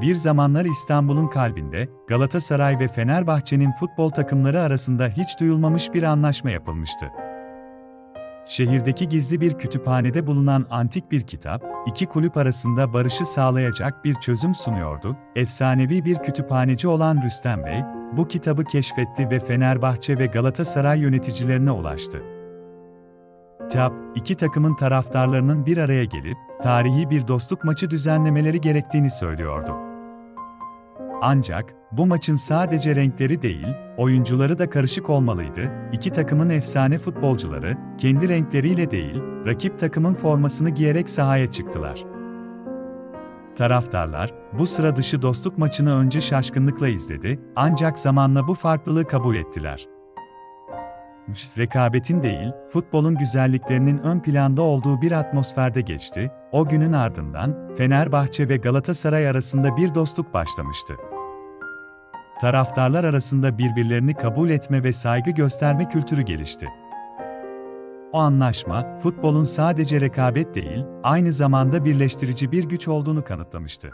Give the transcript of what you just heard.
bir zamanlar İstanbul'un kalbinde, Galatasaray ve Fenerbahçe'nin futbol takımları arasında hiç duyulmamış bir anlaşma yapılmıştı. Şehirdeki gizli bir kütüphanede bulunan antik bir kitap, iki kulüp arasında barışı sağlayacak bir çözüm sunuyordu. Efsanevi bir kütüphaneci olan Rüstem Bey, bu kitabı keşfetti ve Fenerbahçe ve Galatasaray yöneticilerine ulaştı. Kitap, iki takımın taraftarlarının bir araya gelip, tarihi bir dostluk maçı düzenlemeleri gerektiğini söylüyordu. Ancak, bu maçın sadece renkleri değil, oyuncuları da karışık olmalıydı. İki takımın efsane futbolcuları, kendi renkleriyle değil, rakip takımın formasını giyerek sahaya çıktılar. Taraftarlar, bu sıra dışı dostluk maçını önce şaşkınlıkla izledi, ancak zamanla bu farklılığı kabul ettiler. Rekabetin değil, futbolun güzelliklerinin ön planda olduğu bir atmosferde geçti, o günün ardından, Fenerbahçe ve Galatasaray arasında bir dostluk başlamıştı. Taraftarlar arasında birbirlerini kabul etme ve saygı gösterme kültürü gelişti. O anlaşma, futbolun sadece rekabet değil, aynı zamanda birleştirici bir güç olduğunu kanıtlamıştı.